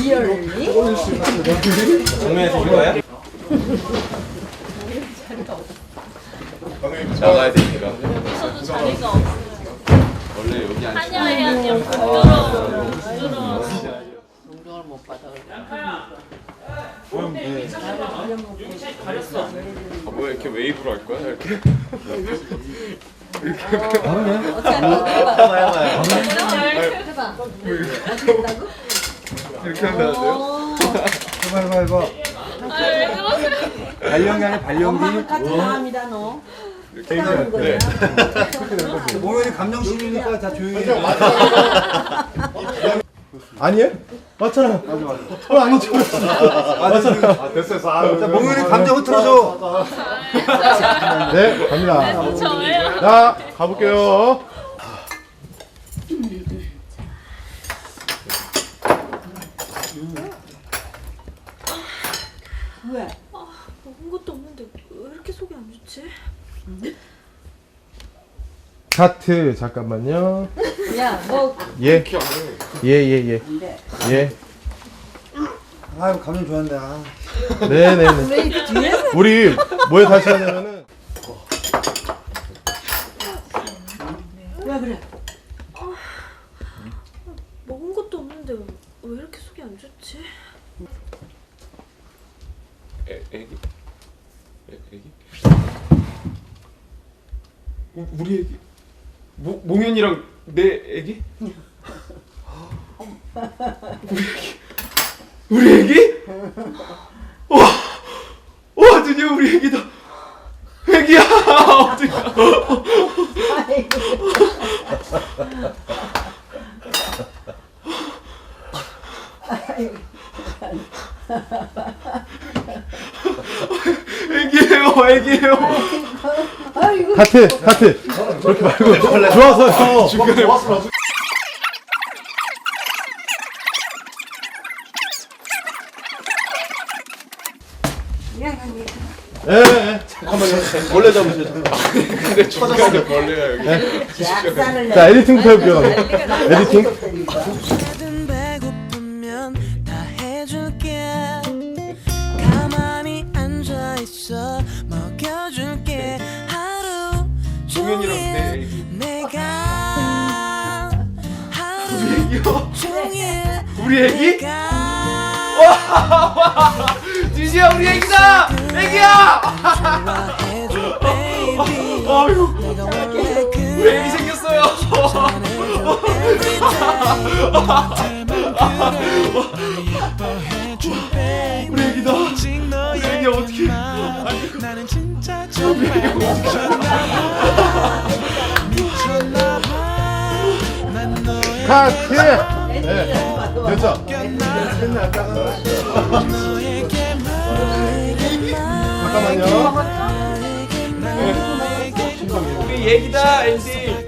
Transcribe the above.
리얼리? 정면에서 올 거야? 나가야 되니까. 저도 자리가 없어. 원래 여기 앉 한여해야지. 부끄러워. 부끄러워. 동정을 못 받아. 아, 뭐야 이렇게 웨이브로 할 거야? 이렇게? 해봐. 이렇게 하면 안 돼요? 해봐 해봐 해봐. 아, 왜 그러세요? 발령기 아니야 발령기? 같이 나갑니다 너. 이렇게 해야 돼. 공연이 감정신이니까 다 조용히 해 아니에요? 맞잖아. 맞아 맞아. 어 아니죠 맞잖아 아. 됐어 됐어 자 공연이 감정 흐트러져 네 갑니다. 저예요? 자 가볼게요 왜? 먹은 것도 없는데 왜 이렇게 속이 안 좋지? 카트 잠깐만요 야, 너 예 예 예 예 근데 예. 아유 감정 좋았네. 아. 네 네 네. 왜 뒤에서 우리 뭐에 다시 하냐면은 왜 그래? 먹은 것도 없는데 왜 이렇게 속이 안 좋지? 애, 애기? 애, 애기? 우, 우리 애기? 모, 몽현이랑 내 애기? 우리 애기? 우리 애기? 와, 와 드디어 우리 애기다. 애기야 어디가? 애기예요, 애기예요. 아이고. 카트 카트 그렇게 말고 좋아서요. 예, 예. 잠깐만요. 원래 잡으세요. 근데 중간에 벌레가 여기. 약산을 자, 에디팅부터 해볼게요. 에디팅. 애기요? 우리 애기? 내가 드디어 우리 애기다! 애기야! 아유, 우리 애기 생겼어요. 우리 애기다. 우리 애기 어떻게? 진짜 정말 미 카트. 네. 됐죠? 너에게만 잠깐만요. 우리 애기다, 엔디.